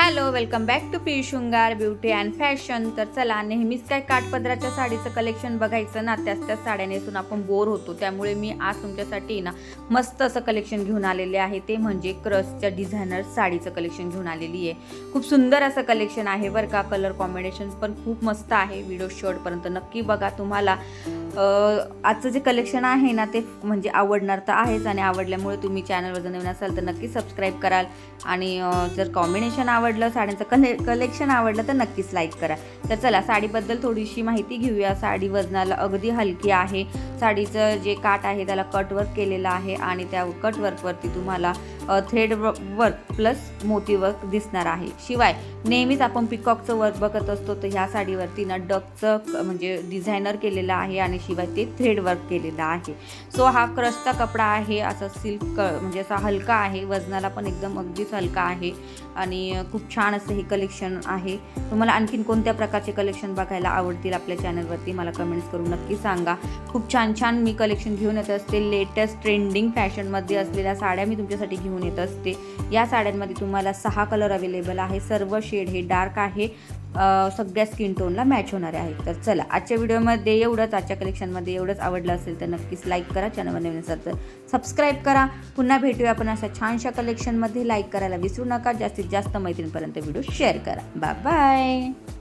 Hello welcome back to P Shringar beauty and fashion तर चला नेहमीच काय काठपदराच्या साडीचं कलेक्शन बघायचं ना त्याच त्याच साड्या नेसून आपण बोर होतो. त्यामुळे मी आज तुमच्यासाठी ना मस्त असं कलेक्शन घेऊन आलेले आहे. ते म्हणजे क्रसच्या डिझायनर साडीचं कलेक्शन घेऊन आलेली आहे. खूप सुंदर असं कलेक्शन आहे बरं का. कलर कॉम्बिनेशन पण खूप मस्त आहे. व्हिडिओ शेवटपर्यंत नक्की बघा तुम्हाला. आजचं जे कलेक्शन आहे ना ते म्हणजे आवडणार तर आहेच आणि आवडल्यामुळे तुम्ही चॅनलवर जर नवीन असाल तर नक्की सबस्क्राईब कराल. आणि जर कॉम्बिनेशन आवडलं साड्यांचं कले कलेक्शन आवडलं तर नक्कीच लाईक करा. तर चला साडीबद्दल थोडीशी माहिती घेऊया. साडी वजनाला अगदी हलकी आहे. साडीचं जे काठ आहे त्याला कटवर्क केलेलं आहे आणि त्या कटवर्कवरती तुम्हाला थ्रेड वर्क प्लस मोती वर्क दिसणार आहे. शिवाय नेहमीच आपण पिकॉकचं वर्क बघत असतो तर ह्या साडीवरती ना डकचं म्हणजे डिझायनर केलेलं आहे आणि शिवाय ते थ्रेड वर्क केलेलं आहे. सो हा क्रशचा कपडा आहे असा सिल्क क म्हणजे असा हलका आहे वजनाला पण एकदम अगदीच हलका आहे आणि खूप छान असं हे कलेक्शन आहे. तुम्हाला आणखीन कोणत्या प्रकारचे कलेक्शन बघायला आवडतील आपल्या चॅनलवरती मला कमेंट्स करून नक्की सांगा. खूप छान छान मी कलेक्शन घेऊन येत असते. लेटेस्ट ट्रेंडिंग फॅशनमध्ये असलेल्या साड्या मी तुमच्यासाठी घेऊन येत असते. या साड्यांमध्ये तुम्हाला सहा कलर अवेलेबल आहे. सर्व शेड हे डार्क आहे. सगळ्या स्किन टोनला मॅच होणारे आहेत. तर चला आजच्या व्हिडिओमध्ये एवढंच. आजच्या कलेक्शनमध्ये एवढंच आवडलं असेल तर नक्कीच लाईक करा. चॅनलवर नवीन असेल तर सबस्क्राईब करा. पुन्हा भेटूया आपण अशा छानशा कलेक्शनमध्ये लाईक करायला विसरू नका. जास्तीत जास्त मैत्रिणीपर्यंत व्हिडिओ शेअर करा. Bye bye